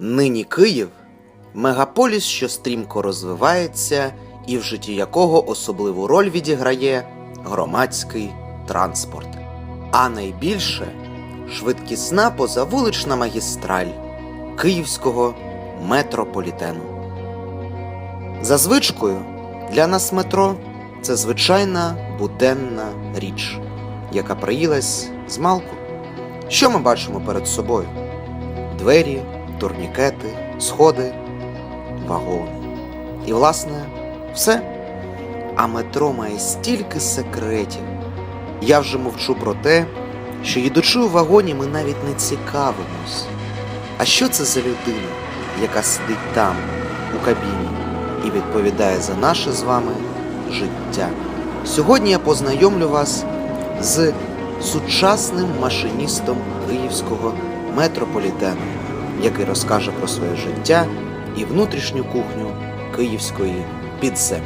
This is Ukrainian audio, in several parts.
Нині Київ мегаполіс, що стрімко розвивається, і в житті якого особливу роль відіграє громадський транспорт. А найбільше швидкісна позавулична магістраль київського метрополітену. За звичкою для нас метро це звичайна буденна річ, яка приїлась з малку. Що ми бачимо перед собою? Двері, турнікети, сходи, вагони. І, власне, все. А метро має стільки секретів. Я вже мовчу про те, що їдучи у вагоні, ми навіть не цікавимось. А що це за людина, яка сидить там, у кабіні, і відповідає за наше з вами життя? Сьогодні я познайомлю вас з сучасним машиністом київського метрополітену, який розкаже про своє життя і внутрішню кухню київської підземки.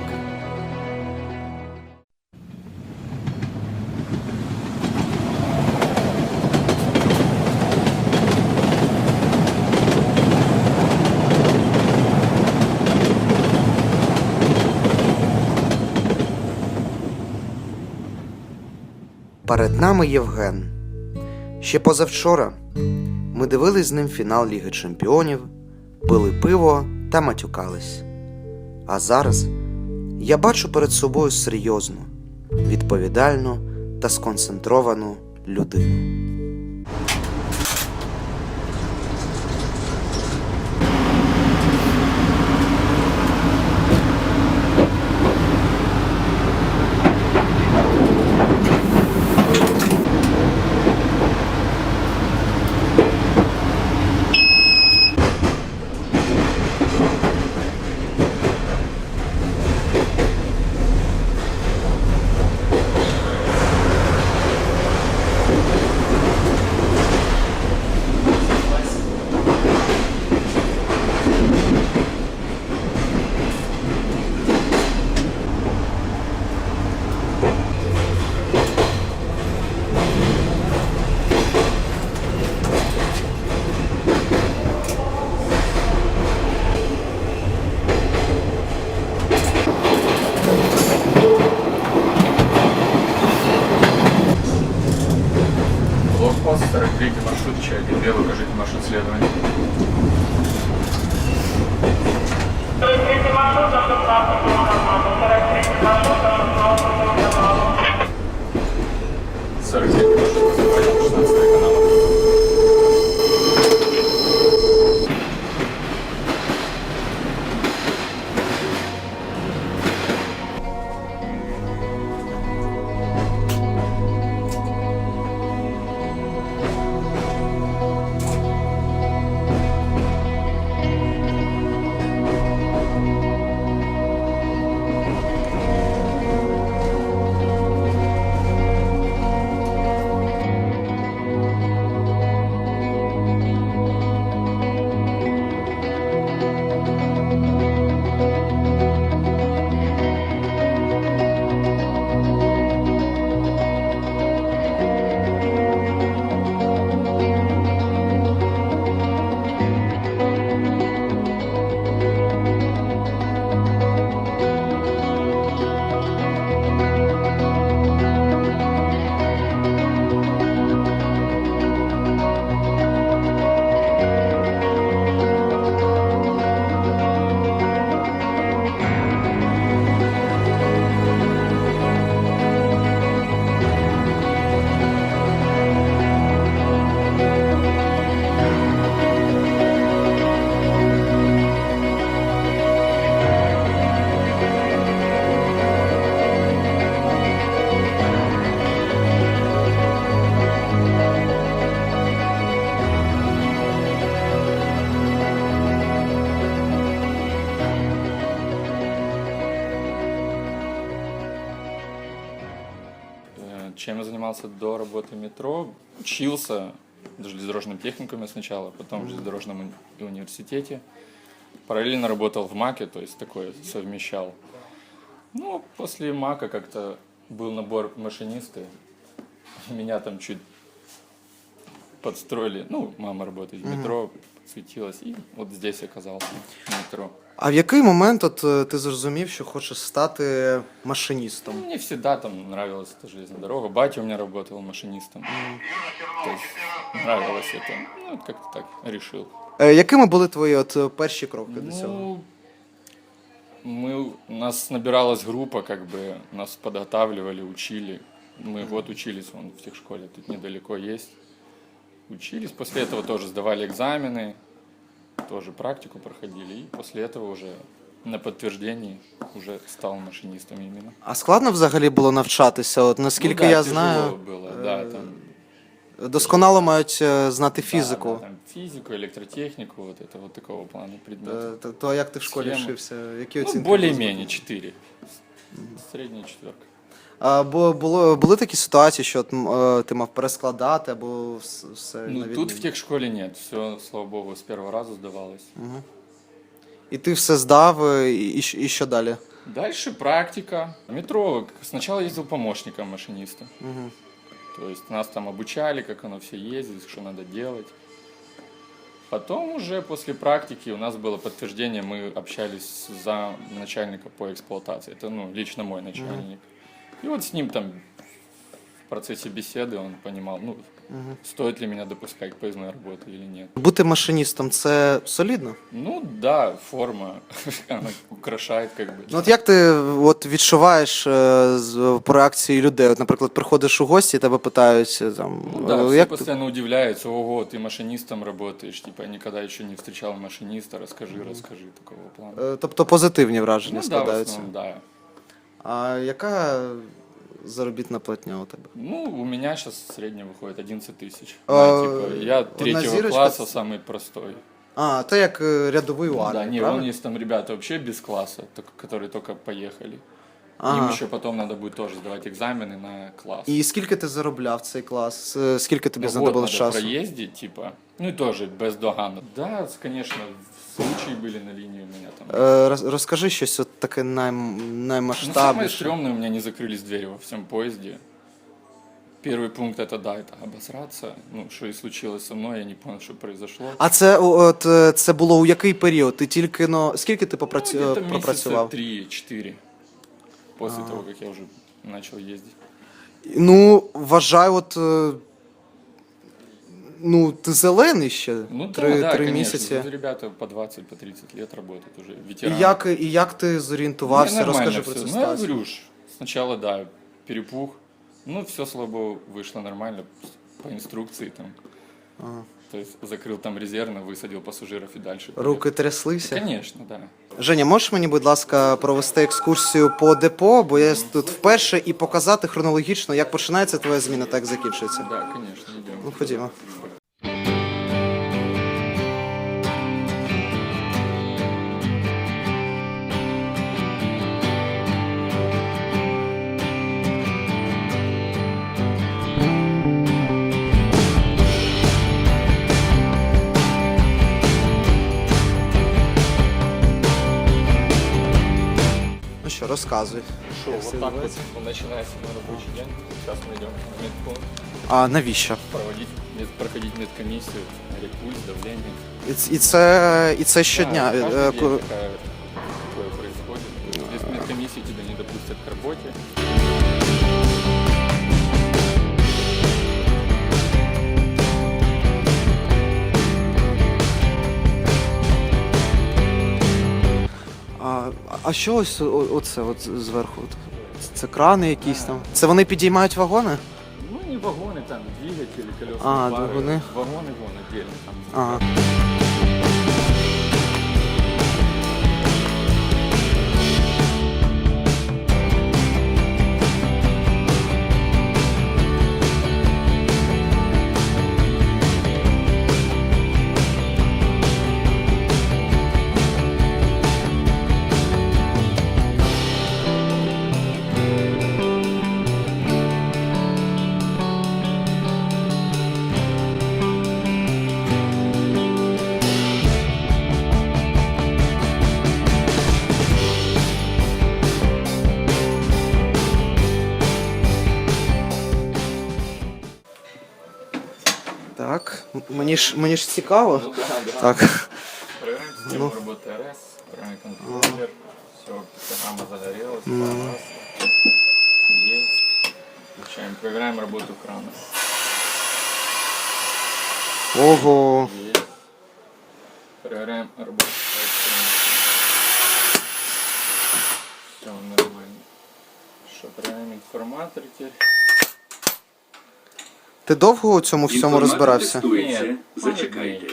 Перед нами Євген. Ще позавчора ми дивились з ним фінал Ліги Чемпіонів, пили пиво та матюкались. А зараз я бачу перед собою серйозну, відповідальну та сконцентровану людину. 45, що називається 16 Чем я занимался до работы метро? Учился в железнодорожном техникуме сначала, потом в железнодорожном уни- университете. Параллельно работал в МАКе, то есть такое совмещал. Ну, после МАКа как-то был набор машинисты. Меня там чуть подстроили. Ну, мама работает в метро, светилась, и вот здесь оказался в метро. А в який момент от е, ти зрозумів, що хочеш стати машиністом? Мне всегда там нравилась эта железная дорога. Батя у меня работал машинистом. То есть нравилось это. Ну, вот как-то так решил. Е, Якими були твої от е, перші кроки до цього? Ну, мы, у нас набиралась группа, как бы нас подготавливали, учили. Мы год учились вон в техшколе, тут недалеко есть. Учились, после этого тоже сдавали экзамены, тоже практику проходили. И после этого уже на подтверждении уже стал машинистом именно. А складно взагалі було навчатися? От наскільки Ну да, я тяжело знаю, было, да, там досконало мають е, знати да, фізику. да, там физику, электротехнику, вот это вот такого плана предметов. Е, То, то як ти в школі Схеми. вчився? Які Ну, оцінки? более-менее 4. Средняя четверка. А, бо було, були такі ситуації, що от, м, е, ти мав перескладати або вс- все Ну, на тут відмінно? в техшколе нет. Все, слава богу, с первого раза сдавалось. І ти все здав, е, і, і, щ- і що далі? Дальше практика. Метро. Сначала ездил помощником машиниста. Угу. То есть нас там обучали, как оно все ездит, что надо делать. Потом уже после практики у нас было подтверждение, мы общались за начальника по эксплуатации. Это, ну, лично мой начальник. И вот с ним там в процессе беседы он понимал, ну, стоит ли меня допускать к поездной работе или нет. Бути машиністом це солідно. Ну да, форма, она украшает как бы. Ну, от як ти от відчуваєш е, з, по реакції людей? От, наприклад, приходиш у гості і тебе питають е, там, Ну да, е, все як ти- постоянно удивляются, ого, ты машинистом работаешь, типа, я никогда еще не встречал машиниста, расскажи, расскажи, такого плана. Е, Тобто позитивні враження Ну да, в складаються. основном, да. А яка заробітна платня у тебе? Ну, у меня сейчас средняя выходит 11 тысяч. А, Да, типа, я одна третьего зирочка класса, с- самый простой. А, це як е, рядовий у Ну да, армії, не, вон правильно? есть там ребята вообще без класса, только- которые только поехали. Им Ага. еще потом надо будет тоже сдавать экзамены на класс. І скільки ти заробляв цей клас? Е, Скільки тобі Ну, знадобилось год надо часу? проездить, типа, ну и тоже без догана. Да, конечно, случаи были на линии у меня там. Е, роз- Розкажи щось от таке найм... Ну, самое наймасштабніше. стрёмное, у меня не закрылись двери во всем поезде. Первый пункт это да, это обосраться. Ну, что и случилось со мной, я не понял, что произошло. А це о, от е, це було у який період? Ти тільки ну скільки ти попрацю... ну, е, где-то пропрацював? месяца три-четыре после того, как я уже начал ездить. Ну, вважаю, от е, ну, ти зелений ще Ну три, да, да, три конечно. місяці. Тут ребята по 20, по 30 лет работают уже, І ветераны. як, і як ти зорієнтувався? Не, нормально Розкажи про всё. цю Ну, я ситуацію. говорю ж, сначала, да, перепух. Ну, все, слава богу, вышло нормально по инструкции там. То есть закрыл там резервно, высадил пассажиров и дальше. поехал. Руки тряслися. Конечно, да. Женя, можеш мені, будь ласка, провести екскурсію по депо, бо я тут вперше і показати хронологічно, як починається твоя зміна, так закінчується. Да, конечно, идем. Ну, ходімо. Що, розказуй. Вот все так вот починається он начинается на рабочий день. Сейчас мы идем на медпункт, А навіщо? проводить, мед- проходить медкомиссию, мерить пульс, давление. І, ц- і це і це щодня. Да, Е, каждый е, день такая, такое происходит. Без медкомиссии тебя не допустят к работе. А, а що ось о- оце от зверху? От? Це крани якісь там. Це вони підіймають вагони? Ну, не вагоны, там двигатели, колеса. А, двигуны. Вагоны вон отдельно. Там. Ага. Мені ж мені ж цікаво. Ну да, да. Так. Проверяем систему работы РС, проверяем контроллер. Все, программа загорелась, пожалуйста. Есть. Включаем, проверяем работу крана. Ого. Есть. Проверяем работу крана. Все нормально. Что, проверяем информатор теперь. Ти довго у цьому всьому розбирався? Ні, Зачекайте.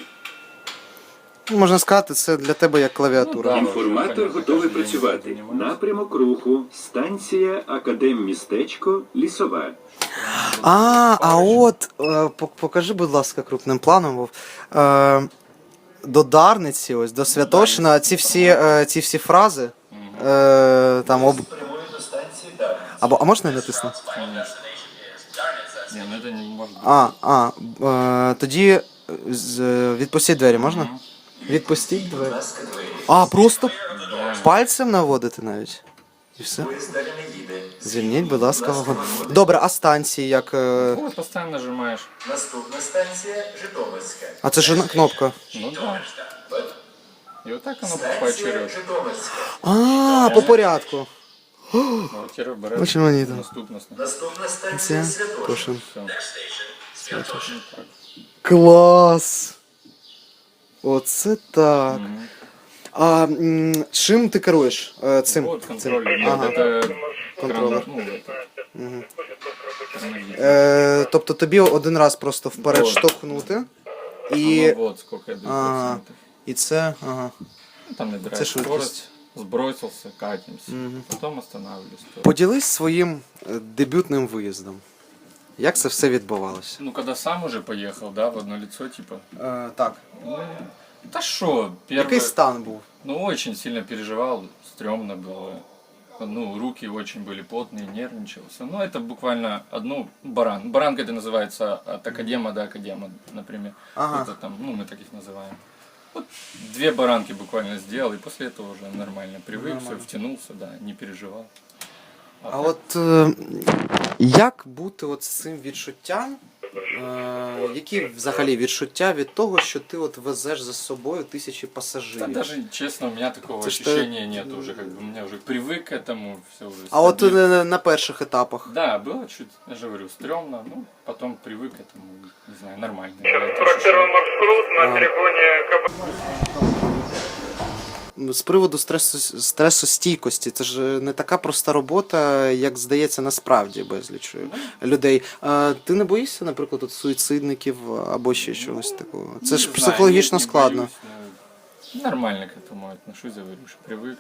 Можна сказати, це для тебе як клавіатура. Ну. Інформатор готовий працювати. Напрямок руху. Станція Академмістечко Лісова. А, а от е, пок- покажи, будь ласка, крупним планом. Вов. Е, до Дарниці, ось до Святошина, ці всі, е, ці всі фрази. Е, там об... Або, а можна я натисну? Не, ну это не быть. А, а, е, тоді з, відпустіть двері, можна? Відпустіть двері. А, просто пальцем наводити навіть. І все. Звільніть, будь ласка, вагон. Добре, а станції як. е, Вот, постоянно нажимаешь. Наступна станція Житомирська. А це ж кнопка. Ну да. И вот так оно поочередно. Житомирська. А, по порядку. Очень наступность. Наступна Це станція Святошин. Клас! Оце так. А м, чим ти керуєш е, цим? Вот цим? Ага. Вот это Контроллер. ну, это. Е, тобто тобі один раз просто вперед Вот. штовхнути. І, Ну, вот сколько я даю Ага. і це. Ага. Ну, Там набирает Це швидкість. скорость, сбросился, катимся. Потом останавливаюсь. тоже. Поділись своїм е, дебютним виїздом. Як це все відбувалося? Ну, когда сам уже поехал, да, в одно лицо, типа. Е, так. Ну, да шо, Який первый... стан був? Ну, очень сильно переживал, стрёмно было. Ну, руки очень были потные, нервничался. Ну, это буквально одну баран. Баранка это называется от академа до академа, например. Ага. Это там, ну, мы так их называем. Вот две баранки буквально сделал, и после этого уже нормально привык, все, втянулся, да, не переживал. А так- от е, як бути от з цим відчуттям? Е, які взагалі відчуття від того, що ти от везеш за собою тисячі Да, пасажирів? даже честно, у меня такого Это что- ощущения нет уже, как бы у меня уже привык к этому, все уже. А от стабильно. е, на перших етапах. Да, было чуть, я же говорю, стрёмно, ну, потом привык к этому, не знаю, нормально. это Про ощущение. первый маршрут на перегоне КБ. З приводу стресу, стресостійкості, це ж не така проста робота, як здається насправді безліч людей. А ти не боїшся, наприклад, от суїцидників або ще чогось такого? Це Не ж знаю, психологічно нет, не складно. боюсь, ну, Нормально к этому отношусь, я говорю, что привык.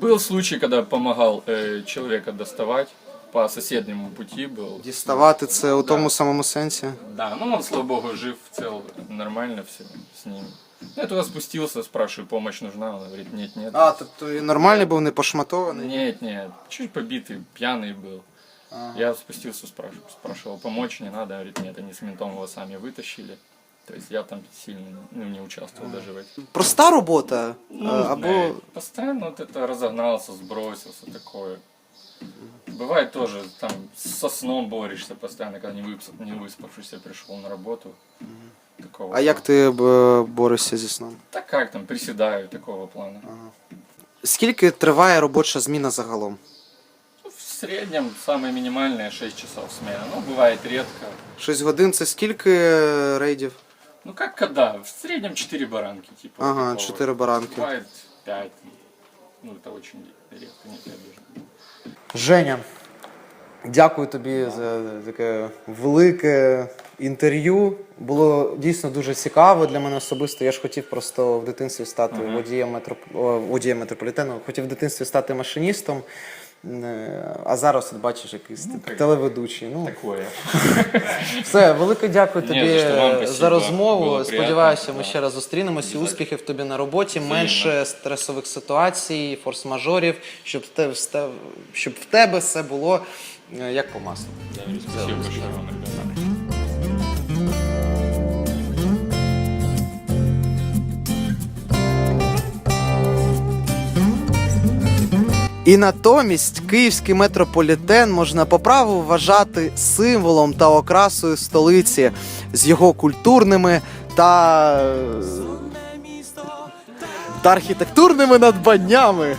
Был случай, когда помогал э, человека доставать по соседнему пути был. Діставати це у Да. тому самому сенсі. Да, ну он, слава богу, жив, цел, нормально все с ним. Я туда спустился, спрашиваю, помощь нужна? Он говорит, нет, нет. А, тобто і нормальний був, не пошматований. Нет, нет, чуть побитый, пьяный был. Я спустился, спрашивал, спрашивал, помочь не надо, говорит, нет, они с ментом его сами вытащили. То есть я там сильно ну, не участвовал даже в этом. Проста робота, Ну, а, або знаю, постоянно вот это разогнался, сбросился, такое. Бывает тоже, там, со сном борешься постоянно, когда не, выпс- не выспавшийся пришел на работу. Такого а як ти б, борешся зі сном? Так как там, приседаю, такого плана. Скільки триває робоча зміна загалом? Ну, В среднем самое минимальное 6 часов смена. Ну, бывает редко. 6 годин це скільки е, рейдів? Ну, как когда? В среднем 4 баранки, типа. Ага, такого. 4 баранки. Бывает 5. Ну, это очень редко, не 5 даже. Женя, дякую тобі за таке велике інтерв'ю. Було дійсно дуже цікаво для мене особисто. Я ж хотів просто в дитинстві стати водієм, метроп... водієм метрополітену, хотів в дитинстві стати машиністом. Е, А зараз от бачиш якийсь Ну, телеведучий. Ну, Такое. все, велике дякую Ні, тобі за за розмову. Сподіваюся, приємно, ми ще раз зустрінемося. Успіхів тобі на роботі, менше стресових ситуацій, форс-мажорів, щоб в те- в щоб в тебе все було е, як по маслу. Да, І натомість київський метрополітен можна по праву вважати символом та окрасою столиці з його культурними та, та архітектурними надбаннями.